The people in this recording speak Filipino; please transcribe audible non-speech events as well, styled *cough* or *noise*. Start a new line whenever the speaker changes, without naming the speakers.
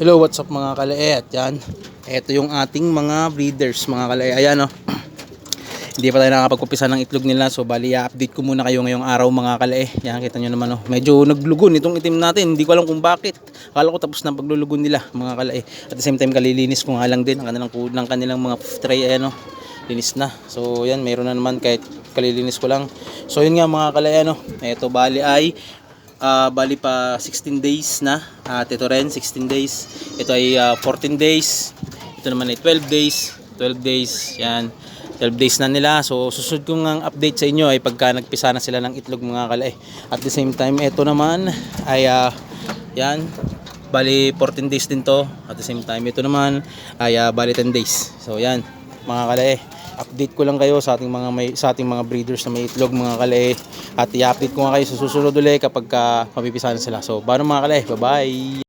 Hello, what's up mga kalae? At yan, ito yung ating mga breeders mga kalae. Ayan o. *clears throat* Hindi pa tayo nakapagpupisa ng itlog nila. So bali, update ko muna kayo ngayong araw mga kalae. Yan, kita nyo naman o. Medyo naglugon itong itim natin. Hindi ko alam kung bakit. Akala ko tapos na paglulugon nila mga kalae. At the same time, kalilinis ko nga lang din ang kanilang, ng kanilang mga tray. Ayan o. Linis na. So yan, mayroon na naman kahit kalilinis ko lang. So yun nga mga kalae ano. Ito bali ay Ah, bali pa 16 days na. At ito rin 16 days. Ito ay ah, 14 days. Ito naman ay 12 days. 12 days. Yan. 12 days na nila. So susunod kong ang update sa inyo ay pagka nagpisa na sila ng itlog mga kalay. At the same time ito naman ay ah, yan. Bali 14 days din to. At the same time ito naman ay ah, bali 10 days. So yan mga kalay update ko lang kayo sa ating mga may sa ating mga breeders na may itlog mga kalay at i-update ko nga kayo sa susunod ulit kapag ka mapipisahan sila. So paano mga kalay. Bye bye